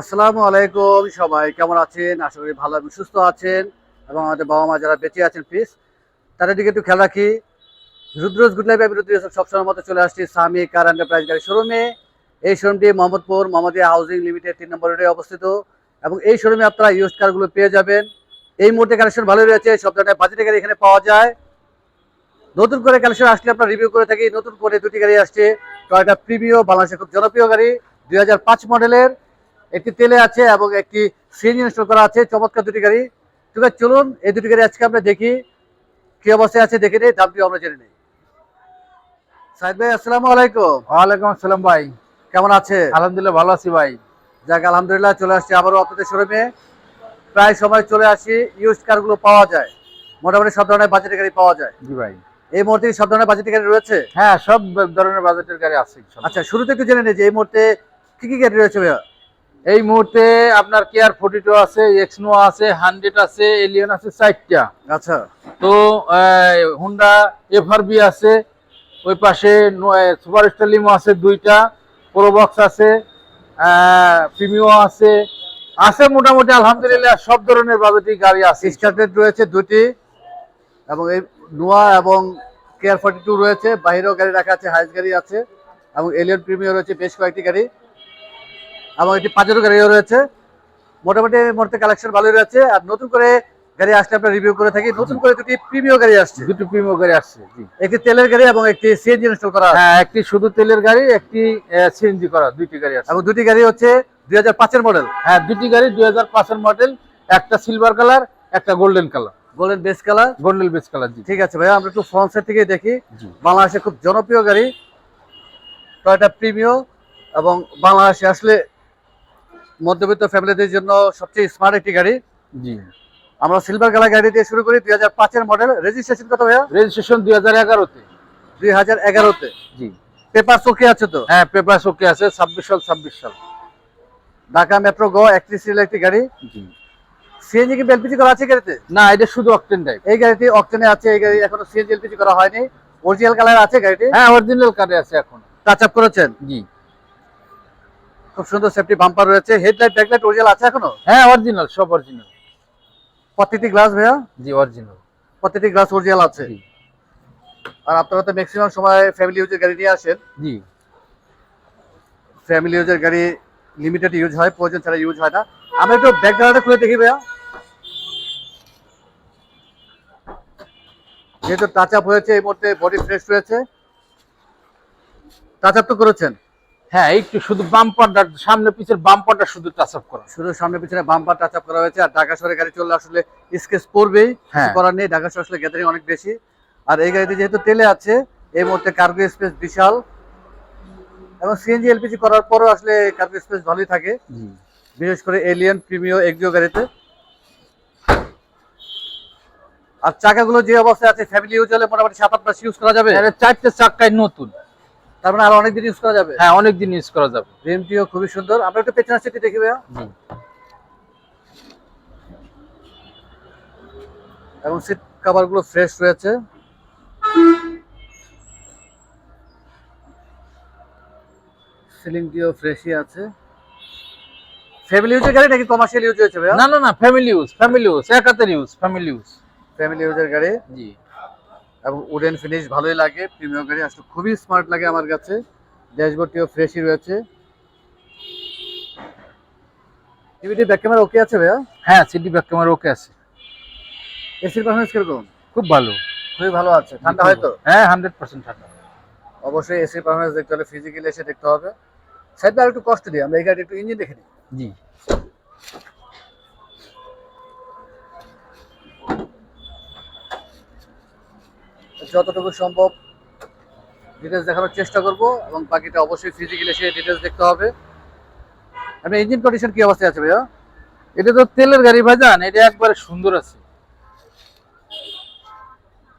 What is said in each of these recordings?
আসসালামু আলাইকুম সবাই, কেমন আছেন? আশা করি ভালো এবং সুস্থ আছেন এবং আমাদের বাবা মা যারা বেঁচে আছেন প্লিজ তাদের দিকে একটু খেয়াল রাখি। রুদ্রজ গুড লাইফ বিরুদ্ধে সবসময় মতো চলে আসছি সামি কার এন্টারপ্রাইজ গাড়ি শোরুমে এই শোরুমটি মোহাম্মদপুর মোহাম্মদিয়া হাউজিং লিমিটেড তিন নম্বর রোডে অবস্থিত এবং এই শোরুমে আপনারা ইউজ কারগুলো পেয়ে যাবেন। এই মুহূর্তে কালেকশন ভালোই রয়েছে, সব ধরনের বাজেটের গাড়ি এখানে পাওয়া যায়। নতুন করে কালেকশন আসলে আমরা রিভিউ করে থাকি, নতুন করে দুটি গাড়ি আসছে টয়টা প্রিমিও বাংলাদেশের খুব জনপ্রিয় গাড়ি, দুই হাজার পাঁচ মডেলের একটি তেলে আছে এবং একটি সিএনজি ইনস্টল করা আছে চমৎকার দুটি গাড়ি। ঠিক আছে চলুন এই দুটি গাড়ি আজকে আমরা দেখি। কি অবস্থায় আছে দেখে নিই দামটি আমরা জেনে নিই। সাইদ ভাই আসসালামু আলাইকুম। ওয়ালাইকুম আসসালাম ভাই। কেমন আছে? আলহামদুলিল্লাহ ভালো আছি ভাই। যাক আলহামদুলিল্লাহ চলে আসছি আবারও আপনাদের শোরুমে। প্রায় সময় চলে আসি ইউজ কারগুলো পাওয়া যায়। মোটামুটি সব ধরনের বাজেটের গাড়ি পাওয়া যায়। জি ভাই। এই মুহূর্তে সব ধরনের বাজেটের গাড়ি রয়েছে? হ্যাঁ সব ধরনের বাজেটের গাড়ি আছে আচ্ছা শুরুতে একটু জেনে নিই যে এই মুহূর্তে কি কি গাড়ি রয়েছে ভাইয়া? এই মুহূর্তে আপনার কেয়ার ফোর্টি টু আছে এক্সনো আছে হান্ড্রেড আছে এলিয়ন আছে চারটা আচ্ছা। তো হুন্ডা এফআরবি আছে ওই পাশে সুপার স্টার লিমো আছে দুইটা প্রোবক্স আছে প্রিমিও আছে আছে মোটামুটি আলহামদুলিল্লাহ সব ধরনের বাজেটই গাড়ি আছে। স্টার্টেড রয়েছে দুটি এবং এই নোয়া এবং কেয়ার ফর্টি টু রয়েছে বাইরেও গাড়ি রাখা আছে হাইস গাড়ি আছে এবং এলিয়ন প্রিমিয়ার রয়েছে বেশ কয়েকটি গাড়ি। এবং একটি পাঁচেরও গাড়িও রয়েছে। মোটামুটি মুহূর্তে কালেকশন ভালোই রয়েছে। আর নতুন করে গাড়ি আসলে আমরা রিভিউ করে থাকি। নতুন করে দুটি প্রিমিয় গাড়ি আসছে। দুটি প্রিমিও গাড়ি আসছে একটি তেলের গাড়ি এবং একটি সিএনজি ইনস্টল করা হ্যাঁ একটি শুধু তেলের গাড়ি একটি সিএনজি করা দুটি গাড়ি আছে এবং দুটি গাড়ি হচ্ছে দুই হাজার পাঁচের মডেল হ্যাঁ দুটি গাড়ি দুই হাজার পাঁচের মডেল একটা সিলভার কালার একটা golden colour golden base colour golden base colour জি। ঠিক আছে ভাইয়া আমরা একটু ফ্রন্ট সাইড থেকে দেখি। বাংলাদেশে খুব জনপ্রিয় গাড়ি টয়টা প্রিমিও এবং বাংলাদেশে আসলে মধ্যবিত্ত ফ্যামিলিদের জন্য সবচেয়ে স্মার্ট একটি গাড়ি। জি। আমরা সিলভার কালার গাড়ি দিয়ে শুরু করি দুই হাজার পাঁচের মডেল রেজিস্ট্রেশন কত ভাইয়া? রেজিস্ট্রেশন দুই হাজার এগারোতে। দুই হাজার এগারোতে। জি। পেপার চোখে আছে তো? হ্যাঁ পেপার ওকে আছে ছাব্বিশ সাল ছাব্বিশ সাল। ঢাকা মেট্রো গো একত্রিশ একটি গাড়ি। জি। সিএনজি কি এলপিজি করা আছে গাড়িতে? না এটা শুধু অকটেন টাইপ এই গাড়িটি অকটেনে আছে এই গাড়ি এখনও সিএনজি এলপিজি করা হয়নি। অরিজিনাল কালার আছে গাড়িটি? হ্যাঁ অরিজিনাল কারে আছে এখন। টাচ আপ করেছেন? জি। খুব সুন্দর সেফটি বাম্পার রয়েছে। হেডলাইট ব্যাকলাইট অরিজিনাল আছে এখনও? হ্যাঁ অরিজিনাল সব অরিজিনাল প্রত্যেকটি গ্লাস ভাইয়া? জি অরিজিনাল প্রত্যেকটি গ্লাস অরিজিনাল আছে। আর আপনারা তো ম্যাক্সিমাম সময় ফ্যামিলি ইউজের গাড়ি নিয়ে আসেন। জি। ফ্যামিলি ইউজের গাড়ি লিমিটেড ইউজ হয় প্রয়োজন ছাড়া ইউজ হয় না। আমরা একটু ব্যাকগ্রাউন্ডে খুলে দেখি ভাইয়া। যেহেতু টাচ আপ হয়েছে এই মুহূর্তে বডি ফ্রেশ রয়েছে। টাচ আপ তো করেছেন? হ্যাঁ একটু শুধু বাম্পারটা সামনে পিছের বাম্পারটা শুধু টাচ আপ করা। শুধু সামনে পিছনে বাম্পার টাচ আপ করা হয়েছে আর ঢাকা শহরে গাড়ি চললে আসলে স্কেচ পড়বেই হ্যাঁ। করার নেই ঢাকা শহরে আসলে গ্যাদারিং অনেক বেশি। আর এই গাড়িতে যেহেতু তেলে আছে এই মুহূর্তে কার্গো স্পেস বিশাল। এবং সিএনজি এলপিজি করার পরও আসলে কার্গো স্পেস ভালোই থাকে। বিশেষ করে এলিয়ান প্রিমিও এক্সিও গাড়িতে। আর চাকাগুলো যে অবস্থায় আছে ফ্যামিলি ইউজ হলে মোটামুটি সাত আট মাস ইউজ করা যাবে? চারটে চাক্কায় নতুন। তার মানে আর অনেকদিন ইউজ করা যাবে? হ্যাঁ অনেকদিন ইউজ করা যাবে। রিমটিও খুবই সুন্দর। আমরা একটু পেছনের সিটি দেখি ভাইয়া। এবং সিট কভারগুলো ফ্রেশ রয়েছে। সিলিংটিও ফ্রেশই আছে। ফ্যামিলি ইউজের গাড়ি নাকি কমার্শিয়াল ইউজ হয়েছে ভাইয়া? না না না ফ্যামিলি ইউজ ফ্যামিলি ইউজ একাতের ইউজ ফ্যামিলি ইউজ ফ্যামিলি ইউজের গাড়ি? জি। এবং উডেন ফিনিশ ভালোই লাগে প্রিমিয়াম গাড়ি আসলে খুবই স্মার্ট লাগে আমার কাছে। ড্যাশবোর্ডটিও ফ্রেশই রয়েছে। টিভিটি ব্যাক ক্যামেরা ওকে আছে ভাইয়া? হ্যাঁ সিটি ব্যাক ক্যামেরা ওকে আছে। এসির পারফরমেন্স কীরকম? খুব ভালো। খুবই ভালো আছে। ঠান্ডা হয়তো হ্যাঁ হান্ড্রেড পার্সেন্ট ঠান্ডা। অবশ্যই এসির পারফরমেন্স দেখতে হলে ফিজিক্যালি এসে দেখতে হবে। সাইডে একটু কষ্ট দিই আমরা এই গাড়ি একটু ইঞ্জিন দেখে নিই। জি। যতটুকু সম্ভব ডিটেলস দেখানোর চেষ্টা করব এবং বাকিটা অবশ্যই ফিজিক্যালি এসে ডিটেলস দেখতে হবে। আমি ইঞ্জিন কন্ডিশন কি অবস্থায় আছে ভাইয়া? এটা তো তেলের গাড়ি ভাইজান এটা একবারে সুন্দর আছে।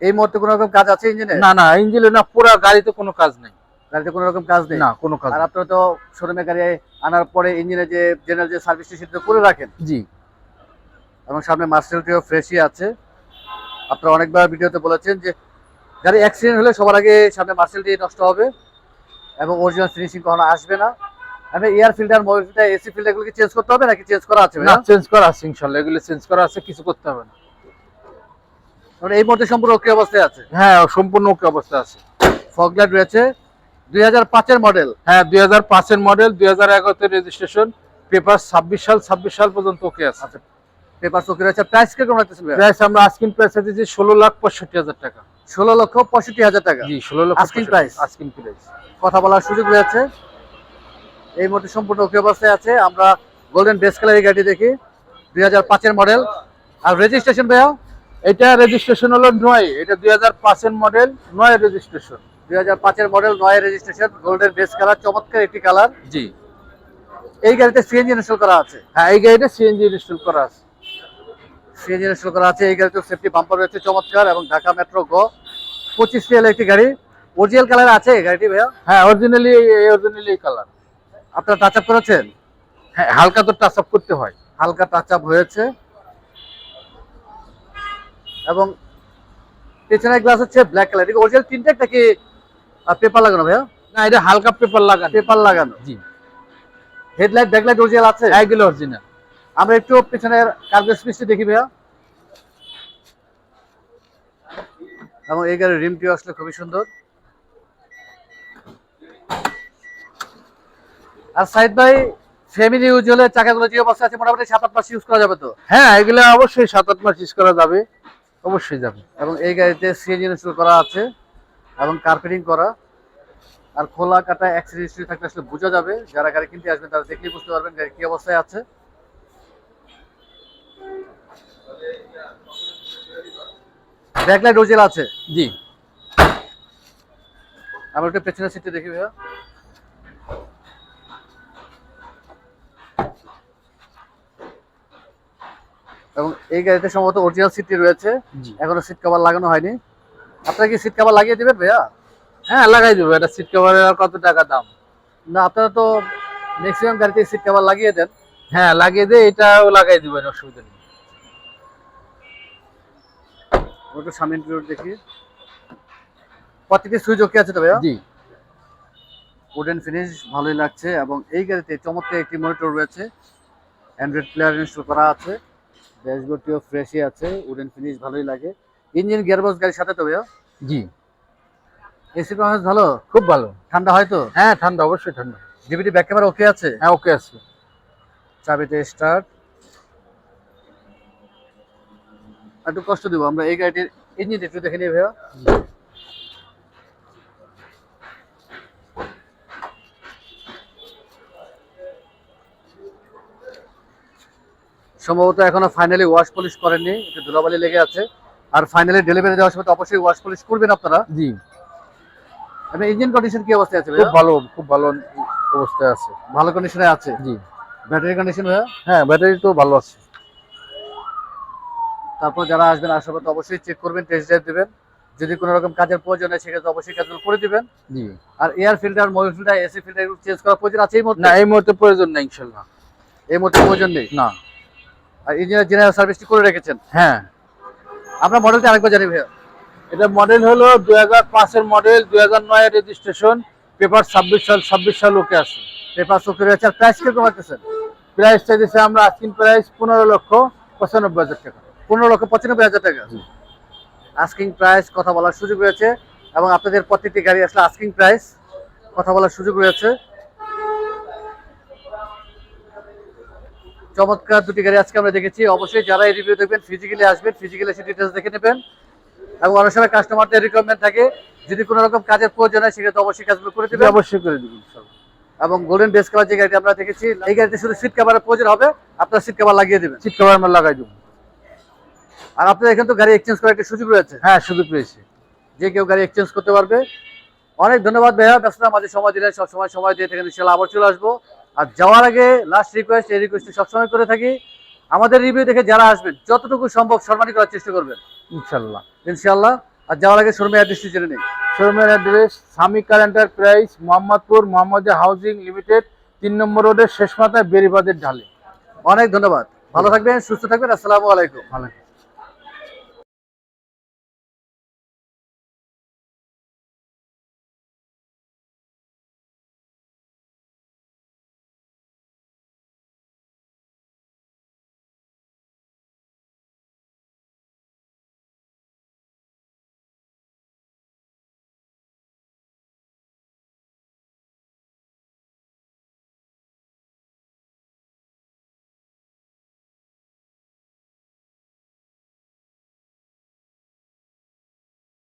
এই মুহূর্তে কোনো রকম কাজ আছে ইঞ্জিনে না না ইঞ্জিনে না পুরো গাড়িতে কোনো কাজ নেই। গাড়িতে কোনো রকম কাজ নেই? না কোনো কাজ আর। আপনারা তো শোরুমে গাড়ি আনার পরে ইঞ্জিনে যে জেনারেল যে সার্ভিসটি সেটা করে রাখেন। জি। এবং সামনে মার্সেলটিও ফ্রেশই আছে। আপনারা অনেকবার ভিডিওতে বলেছেন যে গাড়ি অ্যাক্সিডেন্ট হলে সবার আগে সামনে মার্সেলটি নষ্ট হবে এবং অরিজিনাল ফিনিশিং কখনো আসবে না। আমি air filter mobile filter AC filter এগুলো কি চেঞ্জ করতে হবে নাকি চেঞ্জ করা আছে না চেঞ্জ করা আছে ইনশাল্লাহ। এগুলো চেঞ্জ করা আছে কিছু করতে হবে না। মানে এই মুহূর্তে সম্পূর্ণ ওকে অবস্থায় আছে? হ্যাঁ সম্পূর্ণ ওকে অবস্থা আছে। ফগলাইট রয়েছে। দুই পাঁচের মডেল হ্যাঁ দুই হাজার পাঁচের মডেল দুই হাজার রেজিস্ট্রেশন পেপার ছাব্বিশ সাল ছাব্বিশ সাল পর্যন্ত ওকে আছে। আচ্ছা পেপার ওকে রয়েছে। প্রাইস কীরকম রাখতেছেন ভাইয়া? প্রাইস আমরা আস্কিন প্রাইস দিচ্ছি ষোলো লাখ পঁয়ষট্টি হাজার টাকা। ষোলো লক্ষ পঁয়ষট্টি হাজার টাকা। জি ষোলো লক্ষ প্রাইস কথা বলার সুযোগ রয়েছে। এই মুহূর্তে সম্পূর্ণ ওকে অবস্থায় আছে। আমরা গোল্ডেন বেস কালার গাড়ি দেখি। দুই হাজার পাঁচের মডেল আর রেজিস্ট্রেশন ভাইয়া? এটা রেজিস্ট্রেশন হলো নয়। এটা দুই হাজার পাঁচের মডেল নয় রেজিস্ট্রেশন দুই হাজার পাঁচের মডেল নয় রেজিস্ট্রেশন গোল্ডেন বেস কালার চমৎকার একটি কালার জি। এই গাড়িতে সিএনজি ইনস্টল করা আছে? হ্যাঁ এই গাড়িটা সিএনজি ইনস্টল করা আছে। সিএনজি ইনস্টল করা আছে। এই গাড়িতে সেফটি বাম্পার রয়েছে চমৎকার। এবং ঢাকা মেট্রো গ পঁচিশ সিএল একটি গাড়ি। অরিজিনাল কালার আছে এই গাড়িটি ভাইয়া? হ্যাঁ অরিজিনালি অরিজিনালি কালার আপনারা টাচ আপ করেছেন? হ্যাঁ হালকা তো টাচ আপ করতে হয়। হালকা টাচ আপ হয়েছে। এবং পেছনের গ্লাস হচ্ছে ব্ল্যাক কালার এটা অরিজিনাল তিনটা নাকি পেপার লাগানো ভাইয়া? না এটা হালকা পেপার লাগানো। পেপার লাগানো। জি। হেডলাইট ব্যাকলাইট অরিজিনাল আছে? এগুলো অরিজিনাল আমরা একটু পেছনের কার্গো স্পেসটি দেখি ভাইয়া। এবং এই গাড়ির রিমটিও আসলে খুবই সুন্দর। আর সাইড ভাই ফ্যামিলি ইউজ হলে চাকাগুলো যে অবস্থা আছে মোটামুটি সাত আট মাস ইউজ করা যাবে তো? হ্যাঁ এগুলো অবশ্যই সাত আট মাস ইউজ করা যাবে। অবশ্যই যাবে। এবং এই গাড়িতে সিএনজি ইনস্টল করা আছে এবং কার্পেটিং করা। আর খোলা কাটা অ্যাক্সিডেন্ট থাকলে আসলে বোঝা যাবে যারা গাড়ি কিনতে আসবেন তারা দেখলেই বুঝতে পারবেন গাড়ি কি অবস্থায় আছে। ব্যাকলাইট রোজেল আছে? জি। আমরা একটু পেছনের সিটে দেখি ভাইয়া। এবং এই গাড়িতে সম্ভবত অরিজিনাল সিটটি রয়েছে। এখনও সিট কভার লাগানো হয়নি। আপনারা কি সিট কভার লাগিয়ে দেবেন ভাইয়া? হ্যাঁ লাগাই দেবো। এটা সিট কভারের আর কত টাকা দাম? না আপনারা তো ম্যাক্সিমাম গাড়িতে সিট কভার লাগিয়ে দেন। হ্যাঁ লাগিয়ে দিয়ে এটাও লাগাই দিবেন অসুবিধা নেই। একটু সামনে interior দেখি। প্রত্যেকটি সুইচ ওকে আছে তো ভাইয়া? জি। উডেন ফিনিশ ভালোই লাগছে এবং এই গাড়িতে চমৎকার একটি মনিটর রয়েছে। অ্যান্ড্রয়েড প্লেয়ার ইনস্টল করা আছে। ড্যাশবোর্ডটিও ফ্রেশই আছে। উডেন ফিনিশ ভালোই লাগে। ইঞ্জিন গিয়ারবক্স গাড়ির সাথে তো ভাইয়া? জি। এসি পারফরমেন্স ভালো? খুব ভালো। ঠান্ডা হয় তো? হ্যাঁ ঠান্ডা অবশ্যই ঠান্ডা। ডিভিডি ব্যাক ক্যামেরা ওকে আছে? হ্যাঁ ওকে আছে। চাবিতে স্টার্ট একটু কষ্ট দিব আমরা এই গাড়িটির ইঞ্জিন একটু দেখে নিই ভাইয়া। সম্ভবত এখনও ফাইনালি ওয়াশ পলিশ করেননি একটু ধুলাবালি লেগে আছে। আর ফাইনালি ডেলিভারি দেওয়ার সময় তো অবশ্যই ওয়াশ পলিশ করবেন আপনারা। জি। মানে ইঞ্জিন কন্ডিশন কি অবস্থায় আছে খুব ভালো খুব ভালো অবস্থায় আছে। ভালো কন্ডিশনে আছে? জি। ব্যাটারি কন্ডিশন ভাইয়া? হ্যাঁ ব্যাটারি তো ভালো আছে। তারপর যারা আসবেন আসার পর তো অবশ্যই চেক করবেন টেস্ট ড্রাইভ দিবেন। যদি কোনো রকম কাজের প্রয়োজন হয় সেক্ষেত্রে অবশ্যই কাজগুলো করে দিবেন। জি। আর air filter mobile filter AC filter এগুলো চেঞ্জ করার প্রয়োজন আছে এই মুহূর্তে? না এই মুহূর্তে প্রয়োজন নেই ইনশাল্লাহ। এই মুহূর্তে প্রয়োজন নেই? না। আর ইঞ্জিনিয়ার জেনারেল সার্ভিসটি করে রেখেছেন? হ্যাঁ। আমরা মডেলটা আরেকবার জানি ভাইয়া। এটা মডেল হলো দুই হাজার পাঁচের মডেল দুই হাজার নয়ের রেজিস্ট্রেশন পেপার ছাব্বিশ সাল ছাব্বিশ সাল ওকে আছে। পেপার চোখে রয়েছে আর প্রাইস কীরকম রাখতেছেন? প্রাইস চাইতেছে আমরা আস্কিন প্রাইস পনেরো লক্ষ পঁচানব্বই হাজার টাকা। পনেরো লক্ষ পঁচানব্বই হাজার টাকা। আস্কিং প্রাইস কথা বলার সুযোগ রয়েছে এবং আপনাদের প্রত্যেকটি গাড়ি আসলে আস্কিং প্রাইস কথা বলার সুযোগ রয়েছে। চমৎকার দুটি গাড়ি আজকে আমরা দেখেছি। অবশ্যই যারা এই রিভিউ দেখবেন ফিজিক্যালি আসবেন ফিজিক্যালি এসে ডিটেলস দেখে নেবেন। এবং অনেক সময় কাস্টমারদের রিকোয়ারমেন্ট থাকে। যদি কোনো রকম কাজের প্রয়োজন হয় সেক্ষেত্রে অবশ্যই কাজগুলো করে দেবেন। অবশ্যই করে দেবেন এবং গোল্ডেন বেস কালার যে গাড়িটি আমরা দেখেছি এই গাড়িতে শুধু সিট কাভারের প্রয়োজন হবে আপনার সিট কাভার লাগিয়ে দেবেন। সিট কভার আমরা লাগাই দেবো। আর আপনাদের এখানে তো গাড়ি এক্সচেঞ্জ করার একটা সুযোগ রয়েছে। হ্যাঁ সুযোগ পেয়েছি যে কেউ গাড়ি এক্সচেঞ্জ করতে পারবে। অনেক ধন্যবাদ ভাইয়া ব্যস্ততার মাঝে সময় দিলেন সবসময় সময় দিয়ে থাকেন ইনশাল্লাহ আবার চলে আসব। আর যাওয়ার আগে লাস্ট রিকোয়েস্ট এই রিকোয়েস্ট সবসময় করে থাকি। আমাদের রিভিউ দেখে যারা আসবেন যতটুকু সম্ভব সম্মানী করার চেষ্টা করবেন। ইনশাল্লাহ ইনশাল্লাহ আর যাওয়ার আগে শোরুমের অ্যাড্রেসটি জেনে নিই। শোরুমের address Swami car enterprise Mohammadpur Mohammadia housing limited তিন নম্বর রোডের শেষ মাথায় বেরিবাদের ঢালে। অনেক ধন্যবাদ। ভালো থাকবেন সুস্থ থাকবেন আসসালামু আলাইকুম। ভালো